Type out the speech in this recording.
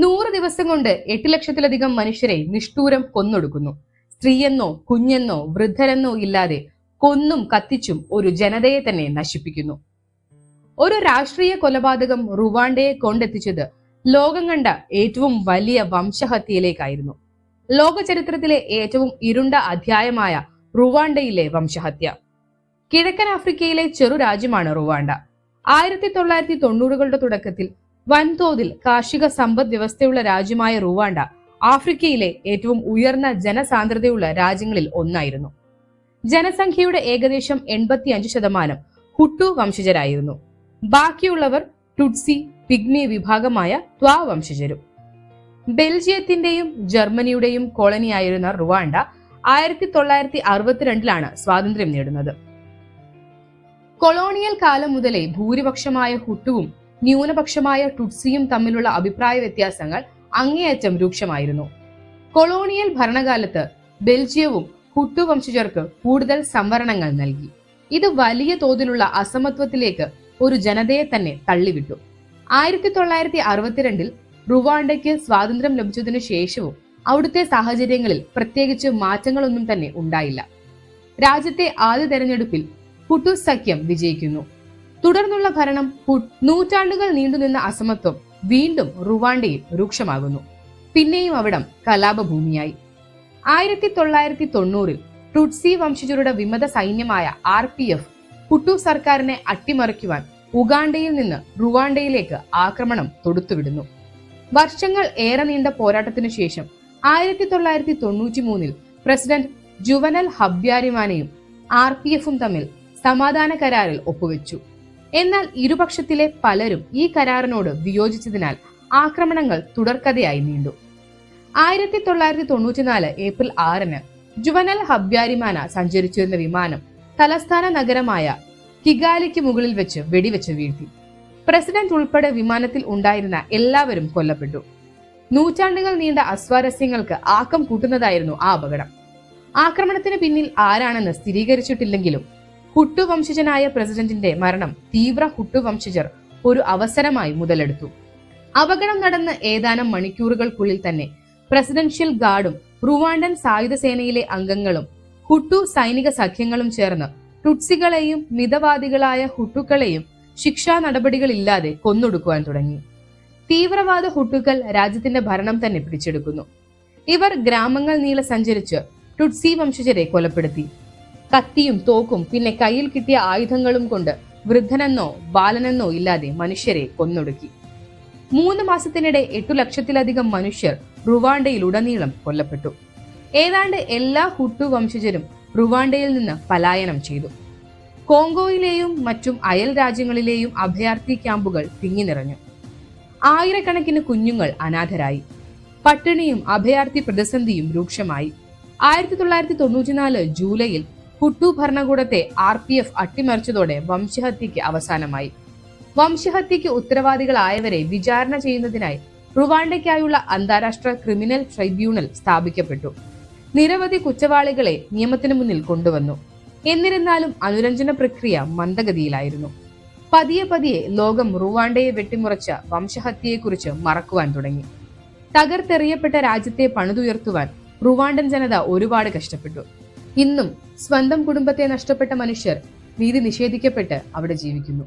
നൂറ് ദിവസം കൊണ്ട് എട്ട് ലക്ഷത്തിലധികം മനുഷ്യരെ നിഷ്ഠൂരം കൊന്നൊടുക്കുന്നു. സ്ത്രീയെന്നോ കുഞ്ഞെന്നോ വൃദ്ധരെന്നോ ഇല്ലാതെ കൊന്നും കത്തിച്ചും ഒരു ജനതയെ തന്നെ നശിപ്പിക്കുന്നു. ഒരു രാഷ്ട്രീയ കൊലപാതകം റുവാണ്ടയെ കൊണ്ടെത്തിച്ചത് ലോകം കണ്ട ഏറ്റവും വലിയ വംശഹത്യയിലേക്കായിരുന്നു. ലോക ചരിത്രത്തിലെ ഏറ്റവും ഇരുണ്ട അധ്യായമായ റുവാണ്ടയിലെ വംശഹത്യ. കിഴക്കൻ ആഫ്രിക്കയിലെ ചെറു രാജ്യമാണ് റുവാണ്ട. ആയിരത്തി തൊള്ളായിരത്തി തൊണ്ണൂറുകളുടെ തുടക്കത്തിൽ വൻതോതിൽ കാർഷിക സമ്പദ് വ്യവസ്ഥയുള്ള രാജ്യമായ റുവാണ്ട ആഫ്രിക്കയിലെ ഏറ്റവും ഉയർന്ന ജനസാന്ദ്രതയുള്ള രാജ്യങ്ങളിൽ ഒന്നായിരുന്നു. ജനസംഖ്യയുടെ ഏകദേശം എൺപത്തി അഞ്ച് ശതമാനം ഹുട്ടു വംശജരായിരുന്നു. ബാക്കിയുള്ളവർ ടുട്സി പിഗ്മി വിഭാഗമായ ത്വാ വംശജരും. ബെൽജിയത്തിന്റെയും ജർമ്മനിയുടെയും കോളനിയായിരുന്ന റുവാണ്ട ആയിരത്തി തൊള്ളായിരത്തി അറുപത്തിരണ്ടിലാണ് സ്വാതന്ത്ര്യം നേടുന്നത്. കൊളോണിയൽ കാലം മുതലേ ഭൂരിപക്ഷമായ ഹുട്ടുവും ന്യൂനപക്ഷമായ ടുട്സിയും തമ്മിലുള്ള അഭിപ്രായ വ്യത്യാസങ്ങൾ അങ്ങേയറ്റം രൂക്ഷമായിരുന്നു. കൊളോണിയൽ ഭരണകാലത്ത് ബെൽജിയവും ഹുട്ടു വംശജർക്ക് കൂടുതൽ സംവരണങ്ങൾ നൽകി. ഇത് വലിയ തോതിലുള്ള അസമത്വത്തിലേക്ക് ഒരു ജനതയെ തന്നെ തള്ളിവിട്ടു. ആയിരത്തി തൊള്ളായിരത്തി അറുപത്തിരണ്ടിൽ റുവാണ്ടയ്ക്ക് സ്വാതന്ത്ര്യം ലഭിച്ചതിനു ശേഷവും അവിടുത്തെ സാഹചര്യങ്ങളിൽ പ്രത്യേകിച്ച് മാറ്റങ്ങളൊന്നും തന്നെ ഉണ്ടായില്ല. രാജ്യത്തെ ആദ്യ തെരഞ്ഞെടുപ്പിൽ ഹുട്ടു സഖ്യം വിജയിക്കുന്നു. തുടർന്നുള്ള ഭരണം നൂറ്റാണ്ടുകൾ നീണ്ടുനിന്ന അസമത്വം വീണ്ടും റുവാണ്ടയിൽ രൂക്ഷമാകുന്നു. പിന്നെയും അവിടം കലാപഭൂമിയായി. ആയിരത്തി തൊള്ളായിരത്തി തൊണ്ണൂറിൽ ടുട്സി വംശജരുടെ വിമത സൈന്യമായ ആർ പി എഫ് പുട്ടു സർക്കാരിനെ അട്ടിമറിക്കുവാൻ ഉഗാണ്ടയിൽ നിന്ന് റുവാണ്ടയിലേക്ക് ആക്രമണം തൊടുത്തുവിടുന്നു. വർഷങ്ങൾ ഏറെ നീണ്ട പോരാട്ടത്തിനു ശേഷം ആയിരത്തി തൊള്ളായിരത്തി തൊണ്ണൂറ്റി മൂന്നിൽ പ്രസിഡന്റ് ജുവനൽ ഹബ്യാരിമാനെയും ആർ പി എഫും തമ്മിൽ സമാധാന കരാറിൽ ഒപ്പുവെച്ചു. എന്നാൽ ഇരുപക്ഷത്തിലെ പലരും ഈ കരാറിനോട് വിയോജിച്ചതിനാൽ ആക്രമണങ്ങൾ തുടർക്കഥയായി നീണ്ടു. ആയിരത്തി തൊള്ളായിരത്തി തൊണ്ണൂറ്റിനാല് ഏപ്രിൽ ആറിന് ജുവനൽ ഹബ്യാരിമാന സഞ്ചരിച്ചിരുന്ന വിമാനം തലസ്ഥാന നഗരമായ കിഗാലിക്ക് മുകളിൽ വെച്ച് വെടിവെച്ച് വീഴ്ത്തി. പ്രസിഡന്റ് ഉൾപ്പെടെ വിമാനത്തിൽ ഉണ്ടായിരുന്ന എല്ലാവരും കൊല്ലപ്പെട്ടു. നൂറ്റാണ്ടുകൾ നീണ്ട അസ്വാരസ്യങ്ങൾക്ക് ആക്കം കൂട്ടുന്നതായിരുന്നു ആ അപകടം. ആക്രമണത്തിന് പിന്നിൽ ആരാണെന്ന് സ്ഥിരീകരിച്ചിട്ടില്ലെങ്കിലും ഹുട്ടു വംശജനായ പ്രസിഡന്റിന്റെ മരണം തീവ്ര ഹുട്ടു വംശജർ ഒരു അവസരമായി മുതലെടുത്തു. അപകടം നടന്ന ഏതാനും മണിക്കൂറുകൾക്കുള്ളിൽ തന്നെ പ്രസിഡൻഷ്യൽ ഗാർഡും റുവാണ്ടൻ സായുധ സേനയിലെ അംഗങ്ങളും ഹുട്ടു സൈനിക സഖ്യങ്ങളും ചേർന്ന് ടുട്സികളെയും മിതവാദികളായ ഹുട്ടുക്കളെയും ശിക്ഷാ നടപടികളില്ലാതെ കൊന്നൊടുക്കുവാൻ തുടങ്ങി. തീവ്രവാദ ഹുട്ടുക്കൾ രാജ്യത്തിന്റെ ഭരണം തന്നെ പിടിച്ചെടുക്കുന്നു. ഇവർ ഗ്രാമങ്ങൾ നീളെ സഞ്ചരിച്ച് ടുട്സി വംശജരെ കൊലപ്പെടുത്തി. കത്തിയും തോക്കും പിന്നെ കയ്യിൽ കിട്ടിയ ആയുധങ്ങളും കൊണ്ട് വൃദ്ധനെന്നോ ബാലനെന്നോ ഇല്ലാതെ മനുഷ്യരെ കൊന്നൊടുക്കി. മൂന്ന് മാസത്തിനിടെ എട്ടു ലക്ഷത്തിലധികം മനുഷ്യർ റുവാണ്ടയിൽ ഉടനീളം കൊല്ലപ്പെട്ടു. ഏതാണ്ട് എല്ലാ ഹുട്ടു വംശജരും റുവാണ്ടയിൽ നിന്ന് പലായനം ചെയ്തു. കോങ്കോയിലെയും മറ്റും അയൽ രാജ്യങ്ങളിലെയും അഭയാർത്ഥി ക്യാമ്പുകൾ തിങ്ങി നിറഞ്ഞു. ആയിരക്കണക്കിന് കുഞ്ഞുങ്ങൾ അനാഥരായി. പട്ടിണിയും അഭയാർത്ഥി പ്രതിസന്ധിയും രൂക്ഷമായി. ആയിരത്തി തൊള്ളായിരത്തി തൊണ്ണൂറ്റിനാല് ജൂലൈയിൽ ഹുട്ടു ഭരണകൂടത്തെ ആർ പി എഫ് അട്ടിമറിച്ചതോടെ വംശഹത്യക്ക് അവസാനമായി. വംശഹത്യക്ക് ഉത്തരവാദികളായവരെ വിചാരണ ചെയ്യുന്നതിനായി റുവാണ്ടയ്ക്കായുള്ള അന്താരാഷ്ട്ര ക്രിമിനൽ ട്രൈബ്യൂണൽ സ്ഥാപിക്കപ്പെട്ടു. നിരവധി കുറ്റവാളികളെ നിയമത്തിന് മുന്നിൽ കൊണ്ടുവന്നു. എന്നിരുന്നാലും അനുരഞ്ജന പ്രക്രിയ മന്ദഗതിയിലായിരുന്നു. പതിയെ പതിയെ ലോകം റുവാണ്ടയെ വെട്ടിമുറച്ച വംശഹത്യയെക്കുറിച്ച് മറക്കുവാൻ തുടങ്ങി. തകർത്തെറിയപ്പെട്ട രാജ്യത്തെ പണിതുയർത്തുവാൻ റുവാണ്ടൻ ജനത ഒരുപാട് കഷ്ടപ്പെട്ടു. ഇന്നും സ്വന്തം കുടുംബത്തെ നഷ്ടപ്പെട്ട മനുഷ്യർ നീതി നിഷേധിക്കപ്പെട്ട് അവിടെ ജീവിക്കുന്നു.